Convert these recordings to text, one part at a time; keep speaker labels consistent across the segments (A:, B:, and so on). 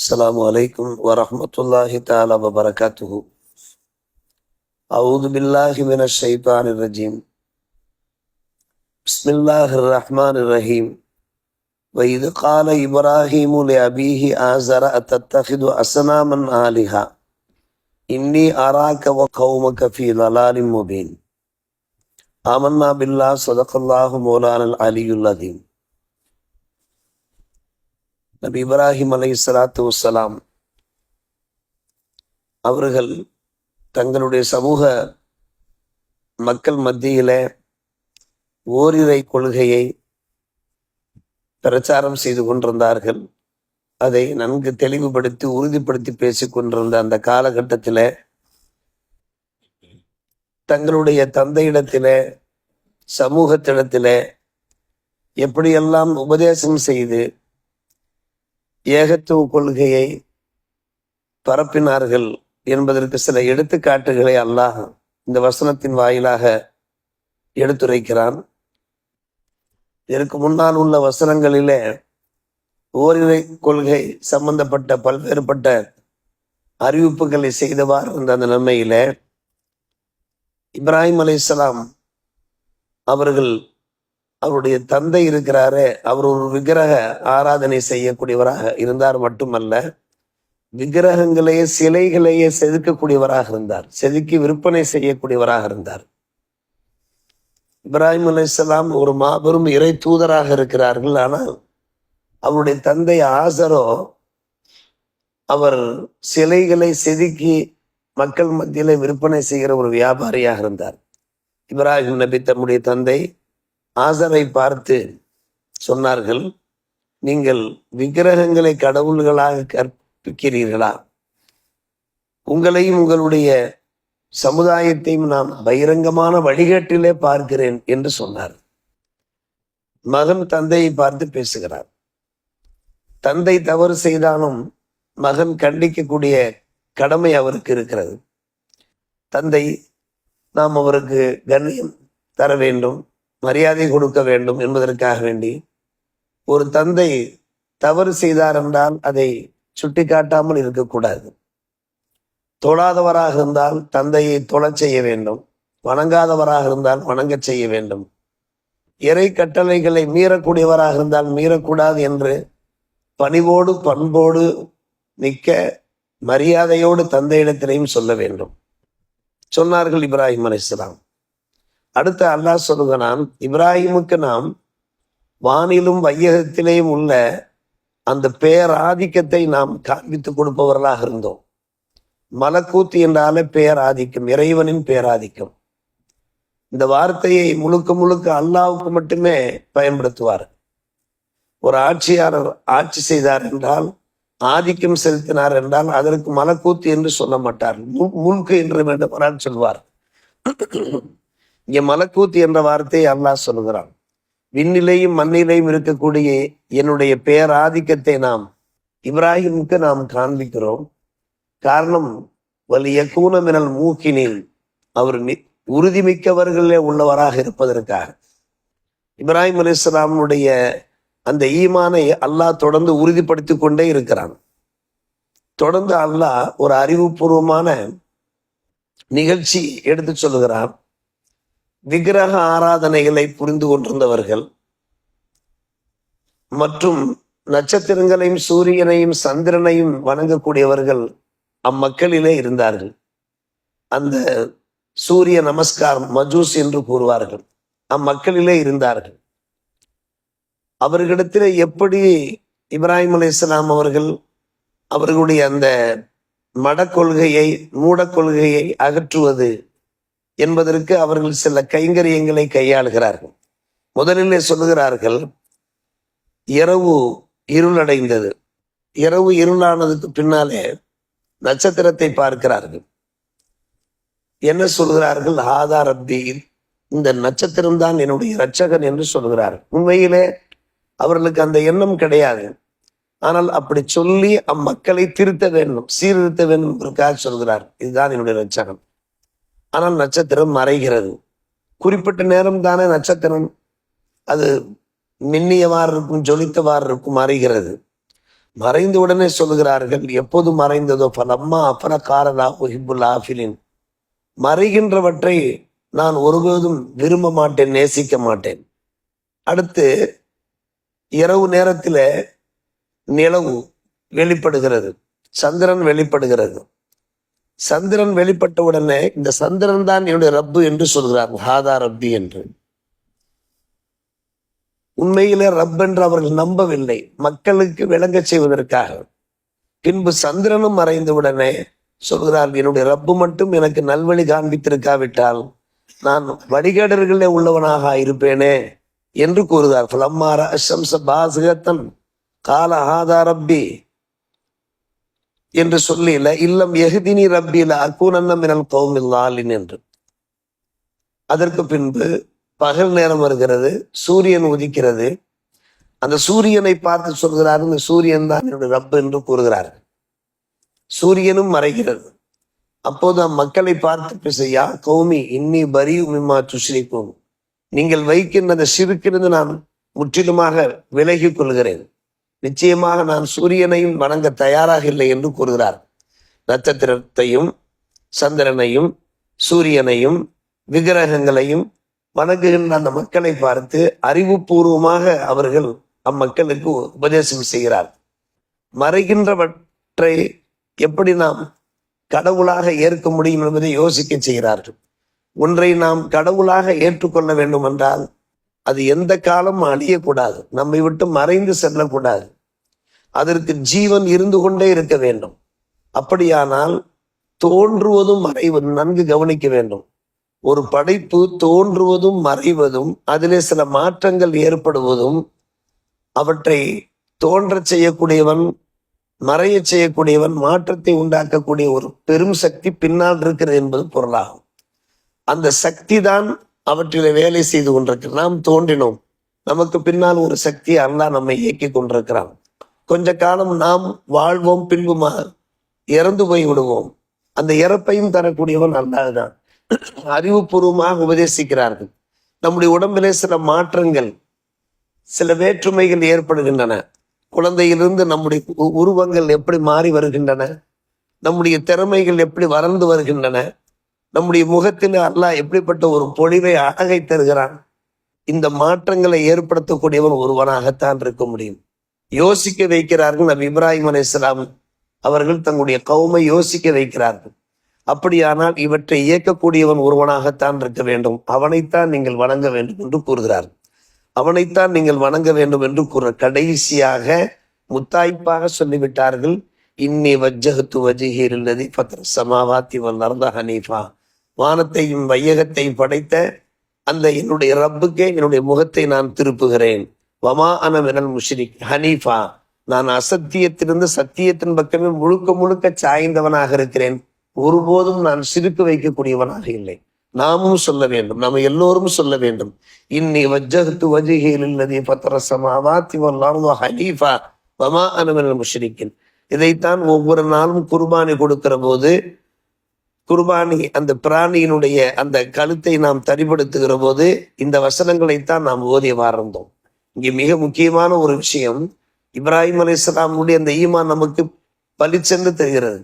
A: السلام عليكم ورحمة الله تعالى وبركاته أعوذ بالله من الشيطان الرجيم بسم الله الرحمن الرحيم وإذ قال إبراهيم لأبيه آزر أتتخذ أصناما آلهة إني أراك وقومك في ضلال مبين آمنا بالله صدق الله مولانا العلي العظيم நபி இப்ராஹிம் அலை சலாத்து வசலாம் அவர்கள் தங்களுடைய சமூக மக்கள் மத்தியில ஓரிரை கொள்கையை பிரச்சாரம் செய்து கொண்டிருந்தார்கள் அதை நன்கு தெளிவுபடுத்தி உறுதிப்படுத்தி பேசி கொண்டிருந்த அந்த காலகட்டத்தில் தங்களுடைய தந்தையிடத்தில சமூகத்திடத்தில எப்படியெல்லாம் உபதேசம் செய்து ஏகத்துவ கொள்கையை பரப்பினார்கள் என்பதற்கு சில எடுத்துக்காட்டுகளை அல்லாஹ் இந்த வசனத்தின் வாயிலாக எடுத்துரைக்கிறான் இதற்கு முன்னால் உள்ள வசனங்களிலே ஓரிரை கொள்கை சம்பந்தப்பட்ட பல்வேறுபட்ட அறிவிப்புகளை செய்தவாறு இருந்த அந்த நன்மையில இப்ராஹிம் அலைசலாம் அவர்கள் அவருடைய தந்தை இருக்கிறாரு அவர் ஒரு விக்கிரக ஆராதனை செய்யக்கூடியவராக இருந்தார் மட்டுமல்ல விக்கிரகங்களையே சிலைகளையே செதுக்கக்கூடியவராக இருந்தார் செதுக்கி விற்பனை செய்யக்கூடியவராக இருந்தார் இப்ராஹிம் அலையாம் ஒரு மாபெரும் இறை தூதராக இருக்கிறார்கள் ஆனால் அவருடைய தந்தை ஆசரோ அவர் சிலைகளை செதுக்கி மக்கள் மத்தியில விற்பனை செய்கிற ஒரு வியாபாரியாக இருந்தார் இப்ராஹிம் நபி தம்முடைய தந்தை ஆசரை பார்த்து சொன்னார்கள் நீங்கள் விக்கிரகங்களை கடவுள்களாக கற்பிக்கிறீர்களா உங்களையும் உங்களுடைய சமுதாயத்தையும் நான் பகிரங்கமான வழிகாட்டிலே பார்க்கிறேன் என்று சொன்னார் மகன் தந்தையை பார்த்து பேசுகிறார் தந்தை தவறு செய்தாலும் மகன் கண்டிக்கக்கூடிய கடமை அவருக்கு இருக்கிறது தந்தை நாம் அவருக்கு கண்ணியம் தர வேண்டும் மரியாதை கொடுக்க வேண்டும் என்பதற்காக வேண்டி ஒரு தந்தை தவறு செய்தார் என்றால் அதை சுட்டி காட்டாமல் இருக்கக்கூடாது தொழாதவராக இருந்தால் தந்தையை தொழச் செய்ய வேண்டும் வணங்காதவராக இருந்தால் வணங்கச் செய்ய வேண்டும் இறை கட்டளைகளை மீறக்கூடியவராக இருந்தால் மீறக்கூடாது என்று பணிவோடு பண்போடு மிக்க மரியாதையோடு தந்தையிடத்திலையும் சொல்ல வேண்டும் சொன்னார்கள் இப்ராஹிம் அலிஸ்லாம் அடுத்த அல்லாஹ் சொல்லுகிறான் இப்ராஹிமுக்கு நாம் வானிலும் வையகத்திலேயும் உள்ள அந்த பேராதிக்கத்தை நாம் காண்பித்துக் கொடுப்பவர்களாக இருந்தோம் மலக்கூத்து என்றாலே பேராதிக்கம் இறைவனின் பேராதிக்கம் இந்த வார்த்தையை முழுக்க முழுக்க அல்லாவுக்கு மட்டுமே பயன்படுத்துவார் ஒரு ஆட்சியாளர் ஆட்சி செய்தார் என்றால் ஆதிக்கம் செலுத்தினார் என்றால் அதற்கு மலக்கூத்து என்று சொல்ல மாட்டார் முன்கு என்று வேண்டும் சொல்வார் இங்க மலக்கூத் என்ற வார்த்தையை அல்லாஹ் சொல்கிறான் விண்ணிலையும் மண்ணிலையும் இருக்கக்கூடிய என்னுடைய பேராதிக்கத்தை நாம் இப்ராஹிமுக்கு நாம் காண்பிக்கிறோம் காரணம் வலிய கூனமினல் மூக்கினில் அவர் உறுதிமிக்கவர்களே உள்ளவராக இருப்பதற்காக இப்ராஹிம் அலி இஸ்லாமுடைய அந்த ஈமானை அல்லாஹ் தொடர்ந்து உறுதிப்படுத்தி கொண்டே இருக்கிறான் தொடர்ந்து அல்லாஹ் ஒரு அறிவுபூர்வமான நிகழ்ச்சி எடுத்து சொல்லுகிறான் விக்கிரக ஆராதனைகளை புரிந்து கொண்டிருந்தவர்கள் மற்றும் நட்சத்திரங்களையும் சூரியனையும் சந்திரனையும் வணங்கக்கூடியவர்கள் அம்மக்களிலே இருந்தார்கள் அந்த சூரிய நமஸ்காரம் மஜூஸ் என்று கூறுவார்கள் அம்மக்களிலே இருந்தார்கள் அவர்களிடத்தில் எப்படி இப்ராஹிம் அலி இஸ்லாம் அவர்கள் அவர்களுடைய அந்த மடக்கொள்கையை கொள்கையை மூட கொள்கையை அகற்றுவது என்பதற்கு அவர்கள் சில கைங்கரியங்களை கையாளுகிறார்கள் முதலிலே சொல்லுகிறார்கள் இரவு இருளடைந்தது இரவு இருளானதுக்கு பின்னாலே நட்சத்திரத்தை பார்க்கிறார்கள் என்ன சொல்கிறார்கள் ஆதா ரப்பி இந்த நட்சத்திரம்தான் என்னுடைய இரட்சகன் என்று சொல்கிறார் உண்மையிலே அவர்களுக்கு அந்த எண்ணம் கிடையாது ஆனால் அப்படி சொல்லி அம்மக்களை திருத்த வேண்டும் சீர்திருத்த வேண்டும் சொல்கிறார் இதுதான் என்னுடைய இரட்சகன் ஆனால் நட்சத்திரம் மறைகிறது குறிப்பிட்ட நேரம் தானே நட்சத்திரம் அது மின்னியவாறு இருக்கும் ஜொலித்தவாறு இருக்கும் மறைகிறது மறைந்த உடனே சொல்கிறார்கள் எப்போது மறைந்ததோ பலம்மா அப்பல காரதா ஒஹிபுல் ஆஃபிலின் மறைகின்றவற்றை நான் ஒருபோதும் விரும்ப மாட்டேன் நேசிக்க மாட்டேன் அடுத்து இரவு நேரத்தில் நிலவு வெளிப்படுகிறது சந்திரன் வெளிப்படுகிறது சந்திரன் வெளிப்பட்ட உடனே இந்த சந்திரன் தான் என்னுடைய ரப்பு என்று சொல்கிறார் ஹாதா ரப்பி என்று உண்மையிலே ரப் என்று அவர்கள் நம்பவில்லை மக்களுக்கு விளங்க செய்வதற்காக பின்பு சந்திரனும் மறைந்தவுடனே சொல்கிறார் என்னுடைய ரப்பு மட்டும் எனக்கு நல்வழி காண்பித்திருக்காவிட்டால் நான் வடிகேடர்களே உள்ளவனாக இருப்பேனே என்று கூறுகிறார் பாசகத்தன் கால ஹாதா ரப்பி என்று சொல்லியில இல்லம் எகுதினி ரப்பியில அக்கூனன்ன மினல் கோமில்லாலின் என்று அதற்கு பின்பு பகல் நேரம் வருகிறது சூரியன் உதிக்கிறது அந்த சூரியனை பார்த்து சொல்கிறார் இந்த சூரியன் தான் என்னுடைய ரப்பு என்று கூறுகிறார் சூரியனும் மறைகிறது அப்போது அம்மக்களை பார்த்து பிசையா கௌமி இன்னி பரி உமிமா துஷ்ரிக்கும் நீங்கள் வைக்கின்ற அந்த சிறுக்கிருந்து நான் முற்றிலுமாக விலகிக் கொள்கிறேன் நிச்சயமாக நான் சூரியனையும் வணங்க தயாராக இல்லை என்று கூறுகிறார் நட்சத்திரத்தையும் சந்திரனையும் சூரியனையும் விக்கிரகங்களையும் வணங்குகின்ற அந்த மக்களை பார்த்து அறிவுபூர்வமாக அவர்கள் அம்மக்களுக்கு உபதேசம் செய்கிறார் மறைகின்றவற்றை எப்படி நாம் கடவுளாக ஏற்க முடியும் என்பதை யோசிக்க செய்கிறார்கள் ஒன்றை நாம் கடவுளாக ஏற்றுக்கொள்ள வேண்டும் என்றால் அது எந்த காலமும் அழியக்கூடாது நம்மை விட்டு மறைந்து செல்லக்கூடாது அதற்கு ஜீவன் இருந்து கொண்டே இருக்க வேண்டும் அப்படியானால் தோன்றுவதும் மறைவதும் நன்கு கவனிக்க வேண்டும் ஒரு படைப்பு தோன்றுவதும் மறைவதும் அதிலே சில மாற்றங்கள் ஏற்படுவதும் அவற்றை தோன்றச் செய்யக்கூடியவன் மறைய செய்யக்கூடியவன் மாற்றத்தை உண்டாக்கக்கூடிய ஒரு பெரும் சக்தி பின்னால் இருக்கிறது என்பது பொருளாகும் அந்த சக்தி தான் அவற்றில் வேலை செய்து கொண்டிருக்கிறார் நாம் தோன்றினோம் நமக்கு பின்னால் ஒரு சக்தி அல்லா நம்மை இயக்கி கொண்டிருக்கிறான் கொஞ்ச காலம் நாம் வாழ்வோம் பின்புமா இறந்து போய் விடுவோம் அந்த இறப்பையும் தரக்கூடியவன் அல்லாதுதான் அறிவுபூர்வமாக உபதேசிக்கிறார்கள் நம்முடைய உடம்பிலே சில மாற்றங்கள் சில வேற்றுமைகள் ஏற்படுகின்றன குழந்தையிலிருந்து நம்முடைய உருவங்கள் எப்படி மாறி வருகின்றன நம்முடைய திறமைகள் எப்படி வளர்ந்து வருகின்றன நம்முடைய முகத்தில் அல்லாஹ் எப்படிப்பட்ட ஒரு பொழிவை அழகை தருகிறான் இந்த மாற்றங்களை ஏற்படுத்தக்கூடியவன் ஒருவனாகத்தான் இருக்க முடியும் யோசிக்க வைக்கிறார்கள் நம் இப்ராஹிம் அலி இஸ்லாம் அவர்கள் தங்களுடைய கவுமை யோசிக்க வைக்கிறார்கள் அப்படியானால் இவற்றை இயக்கக்கூடியவன் ஒருவனாகத்தான் இருக்க வேண்டும் அவனைத்தான் நீங்கள் வணங்க வேண்டும் என்று கூறுகிறார் அவனைத்தான் நீங்கள் வணங்க வேண்டும் என்று கூற கடைசியாக முத்தாய்ப்பாக சொல்லிவிட்டார்கள் இன்னி வஜ்ஜகத்து வஜிஹீர் இல்லதி பத்ர சமாவாத்தி வல்லர்ந்த ஹனீஃபா வானத்தையும் வையகத்தையும் படைத்த அந்த என்னுடைய ரப்புக்கே என்னுடைய முகத்தை நான் திருப்புகிறேன் வமா அன முஷ்ரிக் ஹனீஃபா நான் அசத்தியத்திலிருந்து சத்தியத்தின் பக்கமே முழுக்க முழுக்க சாய்ந்தவனாக இருக்கிறேன் ஒருபோதும் நான் சிரிக்க வைக்கக்கூடியவனாக இல்லை நாமும் சொல்ல வேண்டும் நம்ம எல்லோரும் சொல்ல வேண்டும் இன்னி வஜ்ஜகத்து வஜிகையில் இல்லதி பத்திரசமாவாத்தி ஹனீஃபா வமா அனமெனல் முஷ்ரிக்கின் இதைத்தான் ஒவ்வொரு நாளும் குர்பானி கொடுக்கிற போது குர்பானி அந்த பிராணியினுடைய அந்த கழுத்தை நாம் தரிப்படுத்துகிற போது இந்த வசனங்களைத்தான் நாம் ஓதிய வாரந்தோம் இங்கே மிக முக்கியமான ஒரு விஷயம் இப்ராஹிம் அலி இஸ்லாமுடைய அந்த ஈமான் நமக்கு பளிச்சென்று தருகிறது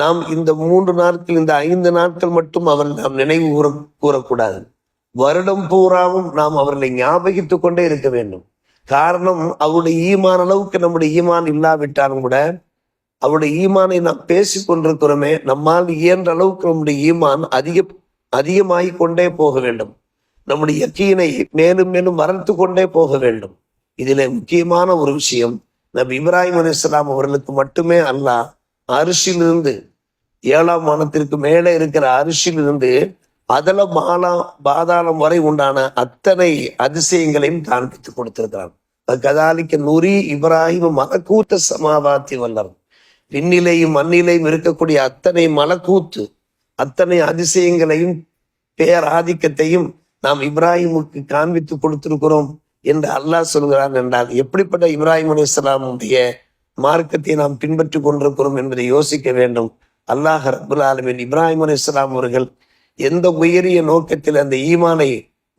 A: நாம் இந்த மூன்று நாட்கள் இந்த ஐந்து நாட்கள் மட்டும் அவர் நாம் நினைவு கூற கூறக்கூடாது வருடம் பூராவும் நாம் அவர்களை ஞாபகித்துக் கொண்டே இருக்க வேண்டும் காரணம் அவருடைய ஈமான் அளவுக்கு நம்முடைய ஈமான் இல்லாவிட்டாலும் கூட அவருடைய ஈமானை நாம் பேசி கொண்டிருக்கிறோமே நம்மால் இயன்ற அளவுக்கு நம்முடைய ஈமான் அதிக அதிகமாகி கொண்டே போக வேண்டும் நம்முடைய யக்கீனை மேலும் மேலும் வளர்த்து கொண்டே போக வேண்டும் இதில் முக்கியமான ஒரு விஷயம் நம் இப்ராஹிம் அலி இஸ்லாம் அவர்களுக்கு மட்டுமே அல்ல அரிசியிலிருந்து ஏழாம் மானத்திற்கு மேலே இருக்கிற அரிசியிலிருந்து அதல மாலா பாதாளம் வரை உண்டான அத்தனை அதிசயங்களையும் காண்பித்து கொடுத்திருக்கிறான் கதாலிக்க நூறி இப்ராஹிம் மலக்கூத்த சமாபாத்தி வல்லவன் விண்ணிலையும் மண்ணிலையும் இருக்கக்கூடிய அத்தனை மலக்கூத்து அத்தனை அதிசயங்களையும் பேராதிக்கத்தையும் நாம் இப்ராஹிமுக்கு காண்பித்து கொடுத்திருக்கிறோம் என்று அல்லாஹ் சொல்கிறான் என்றால் எப்படிப்பட்ட இப்ராஹிம் அலி இஸ்லாமுடைய மார்க்கத்தை நாம் பின்பற்றி கொண்டிருக்கிறோம் என்பதை யோசிக்க வேண்டும் அல்லாஹ் ரபுல் ஆலமின் இப்ராஹிம் அலி இஸ்லாம் அவர்கள் எந்த உயரிய நோக்கத்தில் அந்த ஈமானை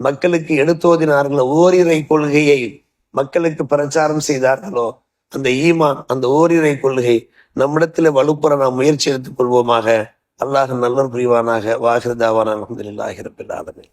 A: மக்களுக்கு எடுத்து ஓதினார்களோ ஓரிரை கொள்கையை மக்களுக்கு பிரச்சாரம் செய்தார்களோ அந்த ஈமான் அந்த ஓரிரை கொள்கை நம்மிடத்துல வலுப்புற நாம் முயற்சி எடுத்துக் கொள்வோமாக அல்லாஹ் நல்ல புரிவானாக வாகிருதாவான அலமதுல்லாஹிரபில்லாதமே